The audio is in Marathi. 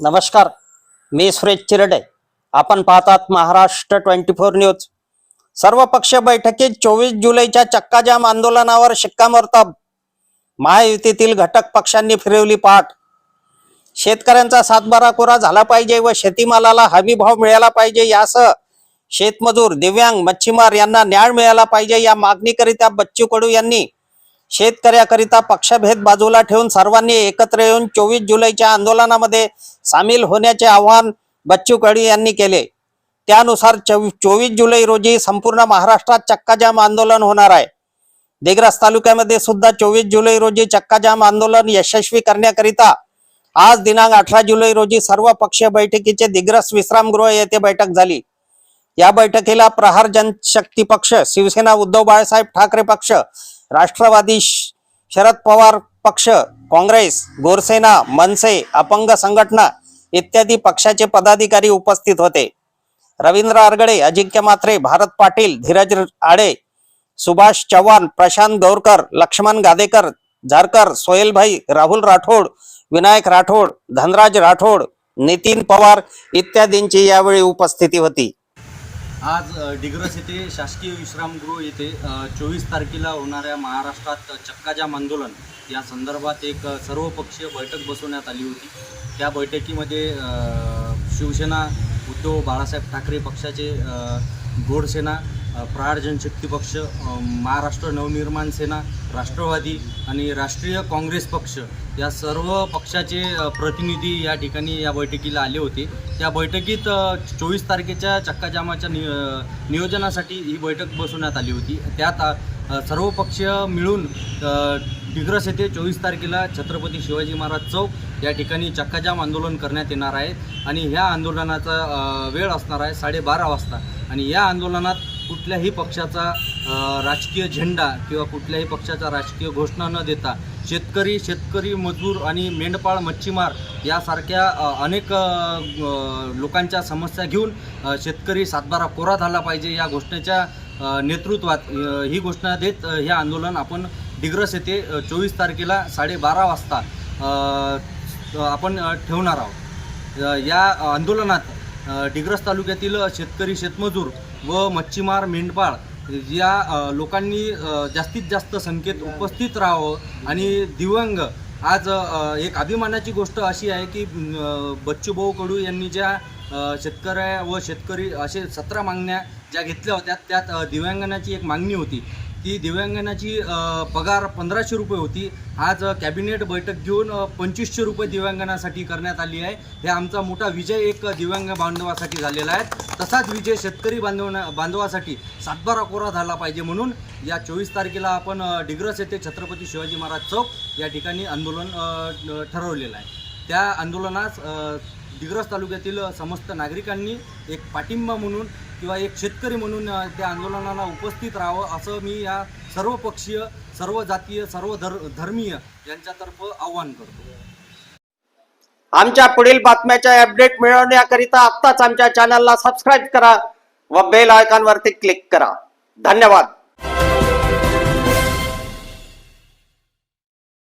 नमस्कार मी सुरेश चिरडे. आपण पाहतात महाराष्ट्र ट्वेंटी फोर न्यूज. सर्व पक्ष बैठकीत चोवीस जुलैच्या चक्काजाम आंदोलनावर शिक्कामोर्तब. महायुतीतील घटक पक्षांनी फिरवली पाठ. शेतकऱ्यांचा सातबारा कोरा झाला पाहिजे व शेतीमालाला हमी भाव मिळाला पाहिजे यासह शेतमजूर दिव्यांग मच्छीमार यांना न्याय मिळाला पाहिजे या मागणीकरिता बच्चू कडू यांनी शेतकऱ्याकरिता पक्षभेद बाजूला ठेवून सर्वांनी एकत्र येऊन चोवीस जुलैच्या आंदोलनामध्ये सामील होण्याचे आवाहन बच्चू कडू यांनी केले. त्यानुसार चोवीस जुलै रोजी संपूर्ण महाराष्ट्रात चक्काजाम आंदोलन होणार आहे. दिग्रस तालुक्यामध्ये सुद्धा चोवीस जुलै रोजी चक्काजाम आंदोलन यशस्वी करण्याकरिता आज दिनांक अठरा जुलै रोजी सर्व पक्षीय बैठकीचे दिग्रस विश्रामगृह येथे बैठक झाली. या बैठकीला प्रहार जनशक्ती पक्ष शिवसेना उद्धव बाळासाहेब ठाकरे पक्ष राष्ट्रवादी शरद पवार पक्ष काँग्रेस गोरसेना मनसे अपंग संघटना इत्यादी पक्षाचे पदाधिकारी उपस्थित होते. रवींद्र आरगडे अजिंक्य मात्रे भारत पाटील धीरज आडे सुभाष चव्हाण प्रशांत गौरकर लक्ष्मण गादेकर झारकर सोहेलभाई राहुल राठोड विनायक राठोड धनराज राठोड नितीन पवार इत्यादींची यावेळी उपस्थिती होती. आज डिग्रस येथे शासकीय विश्रामगृह येथे चोवीस तारखेला होणाऱ्या महाराष्ट्रात चक्काजाम आंदोलन या संदर्भात एक सर्वपक्षीय बैठक बसवण्यात आली होती. त्या बैठकीमध्ये शिवसेना उद्धव बाळासाहेब ठाकरे पक्षाचे गोडसेना प्रहार जनशक्ती पक्ष महाराष्ट्र नवनिर्माण सेना राष्ट्रवादी आणि राष्ट्रीय काँग्रेस पक्ष या सर्व पक्षाचे प्रतिनिधी या ठिकाणी या बैठकीला आले होते. त्या बैठकीत चोवीस तारखेच्या चक्काजामाच्या नि नियोजनासाठी ही बैठक बसवण्यात आली होती. त्यात सर्व पक्ष मिळून डिग्रस येथे चोवीस तारखेला छत्रपती शिवाजी महाराज चौक या ठिकाणी चक्काजाम आंदोलन करण्यात येणार आहे. आणि ह्या आंदोलनाचा वेळ असणार आहे साडेबारा वाजता. आणि या आंदोलनात कुठल्याही पक्षाचा राजकीय झेंडा किंवा कुठल्याही पक्षाचा राजकीय घोषणा न देता शेतकरी शेतकरी मजूर आणि मेंढपाळ मच्छीमार यासारख्या अनेक लोकांच्या समस्या घेऊन शेतकरी सातबारा कोरा झाला पाहिजे या घोषणेच्या नेतृत्वात ही घोषणा देत हे आंदोलन आपण डिग्रस येथे चोवीस तारखेला साडेबारा वाजता आपण ठेवणार आहोत. या आंदोलनात डिग्रस तालुक्यातील शेतकरी शेतमजूर व मच्छीमार मेंढपाळ या लोकांनी जास्तीत जास्त संख्येत उपस्थित राहावं आणि दिव्यांग आज एक अभिमानाची गोष्ट अशी आहे की बच्चूभाऊ कडू यांनी ज्या शेतकऱ्या व शेतकरी असे सतरा मागण्या ज्या घेतल्या होत्या त्यात दिव्यांगणाची एक मागणी होती. ती दिव्यांगणाची पगार पंधराशे रुपये होती. आज कॅबिनेट बैठक घेऊन पंचवीसशे रुपये दिव्यांगणासाठी करण्यात आली आहे. हे आमचा मोठा विजय एक दिव्यांग बांधवासाठी झालेला आहे. तसाच विजय शेतकरी बांधवना बांधवासाठी सातबारा कोरा झाला पाहिजे म्हणून या चोवीस तारखेला आपण डिग्रस येथे छत्रपती शिवाजी महाराज चौक या ठिकाणी आंदोलन ठरवलेलं आहे. त्या आंदोलनास दिग्रस तालुक्यातील समस्त नागरिकांनी एक पाठिंबा म्हणून किंवा एक शेतकरी म्हणून त्या आंदोलनाला उपस्थित राहावं असं मी या सर्व पक्षीय सर्व जातीय सर्व धर धर्मीय यांच्यातर्फ आव्हान करतो. आमच्या पुढील बातम्याच्या अपडेट मिळवण्याकरिता आत्ताच आमच्या चॅनलला सबस्क्राईब करा व बेल आयकॉनवरती क्लिक करा. धन्यवाद.